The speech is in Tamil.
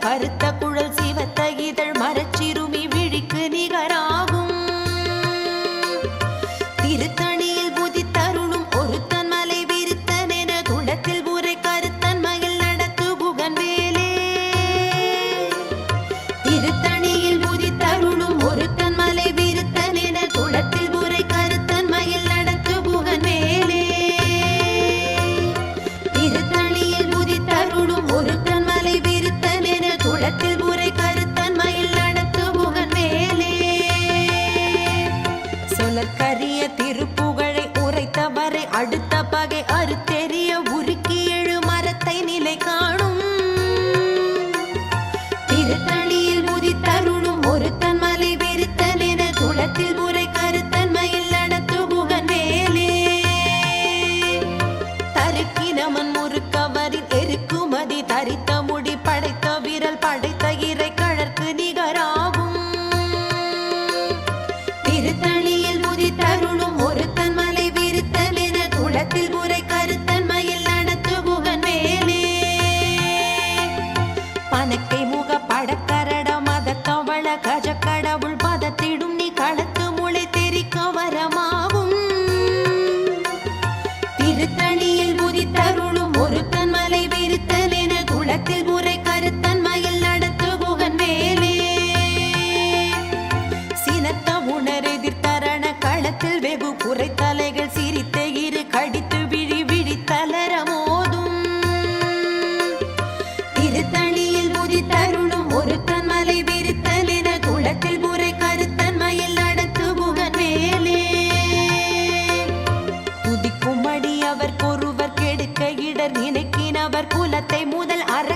கருத்த குழல் சிவத்த இதழ் மரச்ச அடுத்த கஜ கடவுள் தொடர் நினைக்கினவர் குலத்தை முதல் அற